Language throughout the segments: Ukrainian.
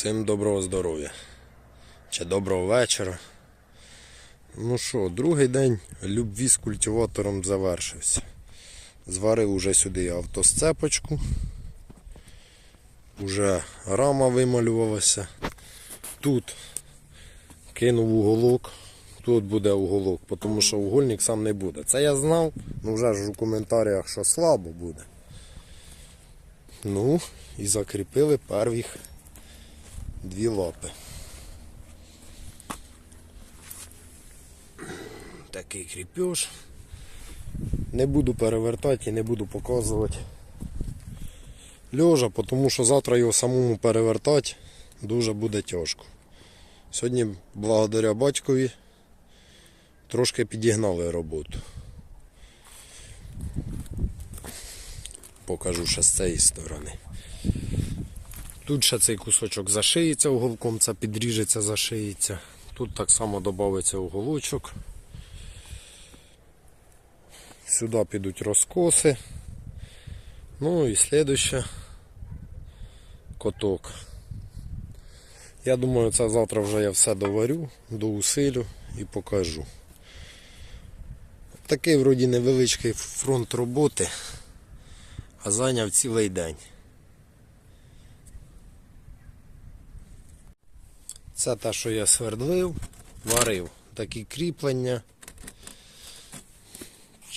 Всім доброго здоров'я. Чи доброго вечора. Ну що, другий день любві з культиватором завершився. Зварив уже сюди автосцепочку. Уже рама вималювалася. Тут кинув уголок. Тут буде уголок, тому що угольник сам не буде. Це я знав, ну вже ж у коментарях, що слабо буде. Ну, і закріпили первих дві лапи. Такий кріпеж. Не буду перевертати і не буду показувати льожа, тому що завтра його самому перевертати дуже буде тяжко. Сьогодні, благодаря батькові, трошки підігнали роботу. Покажу ще з цієї сторони. Тут ще цей кусочок зашиється уголком, це підріжеться, зашиється. Тут так само додається уголочок. Сюди підуть розкоси. Ну і слідуще коток. Я думаю, це завтра вже я все доварю, доусилю і покажу. Такий вроді невеличкий фронт роботи, а зайняв цілий день. Це те, що я свердлив, варив. Такі кріплення.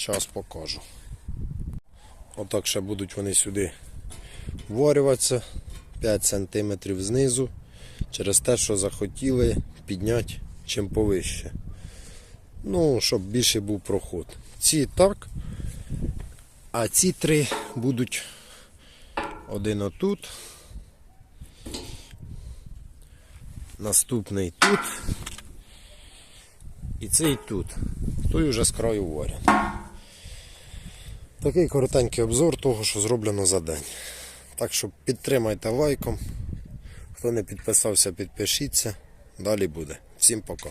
Зараз покажу. Отак ще будуть вони сюди варюватися 5 см знизу. Через те, що захотіли підняти чим повище. Ну, щоб більше був проход. Ці так, а ці три будуть один отут. Наступний тут. І цей тут. Той уже з краю варять. Такий коротенький обзор того, що зроблено за день. Так що підтримайте лайком. Хто не підписався, підпишіться. Далі буде. Всім пока.